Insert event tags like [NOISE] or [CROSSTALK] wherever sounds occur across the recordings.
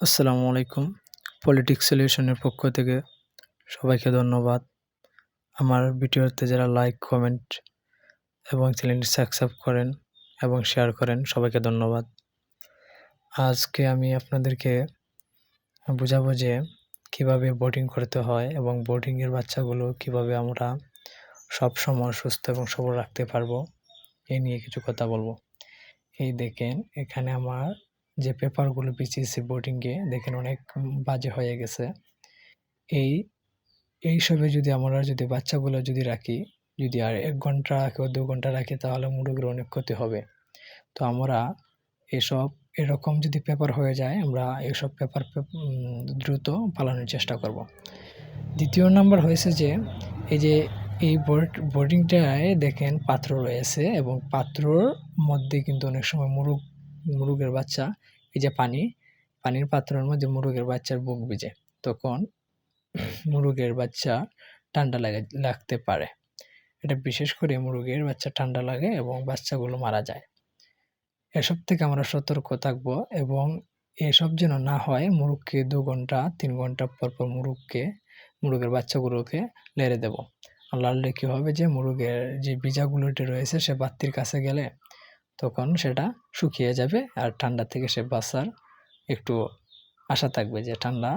আসসালামু আলাইকুম। পলিটিক্স সলিউশনের পক্ষ থেকে সবাইকে ধন্যবাদ। আমার ভিডিওতে যারা লাইক কমেন্ট এবং চ্যানেলটি সাবস্ক্রাইব করেন এবং শেয়ার করেন, সবাইকে ধন্যবাদ। আজকে আমি আপনাদেরকে বোঝাবো যে কীভাবে বোটিং করতে হয় এবং বোটিংয়ের বাচ্চাগুলো কীভাবে আমরা সব সময় সুস্থ এবং সবল রাখতে পারব এই নিয়ে কিছু কথা বলব। এই দেখেন, এখানে আমার যে পেপারগুলো বিছিয়েছি বোর্ডিংয়ে দেখেন অনেক বাজে হয়ে গেছে এই, এইসবে যদি আমরা যদি বাচ্চাগুলো যদি রাখি, যদি আর এক ঘণ্টা কেউ দু ঘণ্টা রাখি, তাহলে মুরগির অনেক ক্ষতি হবে তো আমরা এসব, এরকম যদি পেপার হয়ে যায়, আমরা এসব পেপার দ্রুত পালানোর চেষ্টা করব। দ্বিতীয় নাম্বার হয়েছে যে, এই যে, এই বোর্ড, বোর্ডিংটায় দেখেন পাত্র রয়েছে এবং পাত্রর মধ্যে কিন্তু অনেক সময় মুরগ, মুরগের বাচ্চা এই যে পানি, পানির পাত্রের মধ্যে মুরগের বাচ্চার বুক ভিজে, তখন মুরগের বাচ্চা ঠান্ডা লাগে লাগতে পারে। এটা বিশেষ করে মুরগের বাচ্চা ঠান্ডা লাগে এবং বাচ্চাগুলো মারা যায়। এসব থেকে আমরা সতর্ক থাকব এবং এসব যেন না হয়, মুরগকে দু ঘণ্টা, তিন ঘণ্টা পর পর মুরগকে, মুরগের বাচ্চাগুলোকে লেড়ে দেব। লাড়লে কী হবে যে, মুরগের যে বীজাগুলোটি রয়েছে, সে বাত্তির কাছে গেলে তখন সেটা শুকিয়ে যাবে আর ঠান্ডা থেকে সে বাঁচার একটু আশা থাকবে যে ঠান্ডা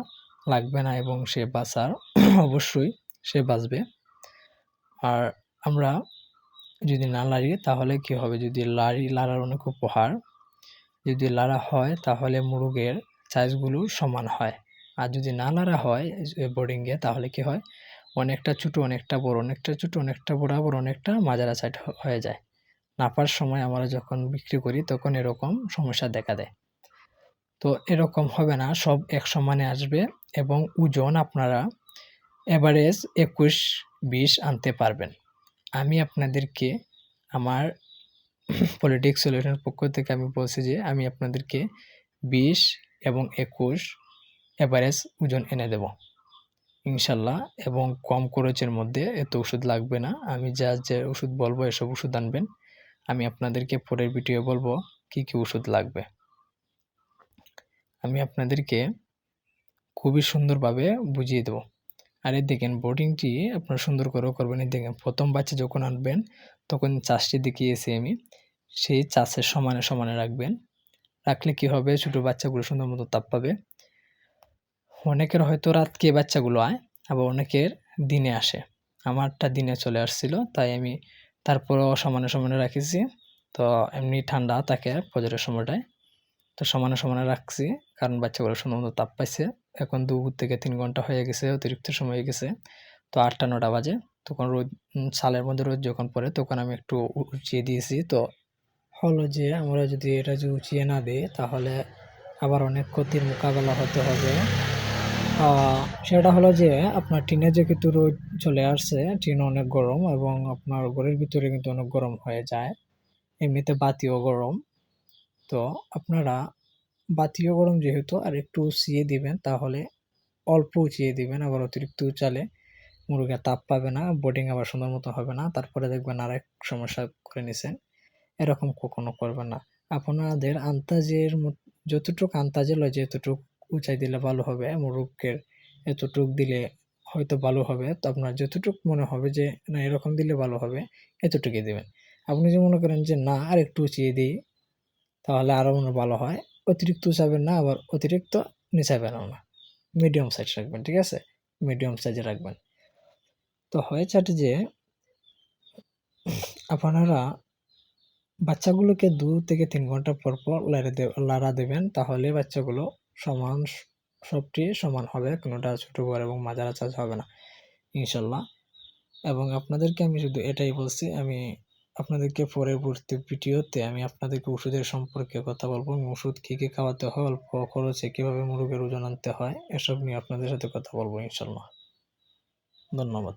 লাগবে না এবং সে বাঁচার [CLEARS THROAT] অবশ্যই সে বাঁচবে। আর আমরা যদি না লাড়ি তাহলে কি হবে? যদি লাড়ি লাড়ার অনেক উপহার। যদি লাড়া হয়, তাহলে মুরগের সাইজগুলো সমান হয়। আর যদি না লাড়া হয় বোর্ডিংয়ে তাহলে কি হয়? অনেকটা ছোটো, অনেকটা বড়, অনেকটা ছোটো, অনেকটা বড়, আবার অনেকটা মাজারা সাইড হয়ে যায়। নাপার সময় আমরা যখন বিক্রি করি, তখন এরকম সমস্যা দেখা দেয়। তো এরকম হবে না, সব এক সমানে আসবে এবং ওজন আপনারা অ্যাভারেজ একুশ, বিশ আনতে পারবেন। আমি আপনাদেরকে আমার পলিটিক্স সলিউশনের পক্ষ থেকে আমি বলছি যে, আমি আপনাদেরকে বিশ এবং একুশ অ্যাভারেজ ওজন এনে দেব। ইনশাল্লাহ, এবং কম খরচের মধ্যে এত ওষুধ লাগবে না। আমি যা যে ওষুধ বলব, এসব ওষুধ আনবেন। আমি আপনাদেরকে পরের ভিডিও বলব কি কি ওষুধ লাগবে। আমি আপনাদেরকে খুবই সুন্দরভাবে বুঝিয়ে দেবো। আর এই দেখেন বোর্ডিংটি আপনারা সুন্দর করেও করবেন। এই দেখেন, প্রথম বাচ্চা যখন আনবেন, তখন চাষটি দেখিয়েছি আমি। সেই চাষের সমানে সমানে রাখবেন। রাখলে কি হবে? ছোটো বাচ্চাগুলো সুন্দর মতো তাপ পাবে। অনেকের হয়তো রাতকে বাচ্চাগুলো আয়, আবার অনেকের দিনে আসে। আমারটা দিনে চলে আসছিল, তাই আমি তারপরেও সমানে সমানে রাখেছি। তো এমনি ঠান্ডা থাকে ফজরের সময়টায়। তো সমানে সমানে রাখছি, কারণ বাচ্চাগুলো সুন্দর তাপ পাইছে। এখন দু থেকে তিন ঘণ্টা হয়ে গেছে, অতিরিক্ত সময় হয়ে গেছে। তো আটটা, নটা বাজে। তখন রোদ সালের মধ্যে রোদ যখন পড়ে, তখন আমি একটু উঁচিয়ে দিয়েছি। তো হলো যে আমরা যদি এটা যদি উঁচিয়ে না দিই, তাহলে আবার অনেক ক্ষতির মোকাবেলা হতে হবে। সেটা হলো যে আপনার টিনে যে কিন্তু রোদ চলে আসছে, টিন অনেক গরম এবং আপনার ঘরের ভিতরে কিন্তু অনেক গরম হয়ে যায়। এমনিতে বাতিও গরম। তো আপনারা বাতিও গরম যেহেতু আর একটু উঁচিয়ে দিবেন, তাহলে অল্প উঁচিয়ে দিবেন, আবার অতিরিক্ত উঁচালে মুরগির তাপ পাবে না বোর্ডিং আবার সুন্দর মতো হবে না। তারপরে দেখবেন আর এক সমস্যা করে নিছেন। এরকম কখনো করবেন না। আপনাদের আন্তাজের যতটুকু আন্তাজে লয়, যতটুকু উঁচাই দিলে ভালো হবে মুরগের এতটুক দিলে হয়তো ভালো হবে। তো আপনার যতটুক মনে হবে যে, না, এরকম দিলে ভালো হবে, এতটুকুই দেবেন। আপনি যদি মনে করেন যে, না আর একটু উঁচিয়ে দিই, তাহলে আরও মনে ভালো হয়। অতিরিক্ত উঁচাবেন না, আবার অতিরিক্ত নিচাবেনও না। মিডিয়াম সাইজ রাখবেন, ঠিক আছে? মিডিয়াম সাইজে রাখবেন। তো হয়েছে যে, আপনারা বাচ্চাগুলোকে দু থেকে তিন ঘণ্টা পর পর লাড়া দেবেন, তাহলে বাচ্চাগুলো সমান সবটি সমান হবে, কোনোটা ছোটো বড় এবং মাজারা চাষ হবে না, ইনশাল্লাহ। এবং আপনাদেরকে আমি শুধু এটাই বলছি, আমি আপনাদেরকে পরবর্তী ভিডিওতে আমি আপনাদেরকে ওষুধের সম্পর্কে কথা বলব ওষুধ কী কী খাওয়াতে হয়, অল্প খরচে কীভাবে মুরগের ওজন আনতে হয়, এসব নিয়ে আপনাদের সাথে কথা বলব, ইনশাল্লাহ। ধন্যবাদ।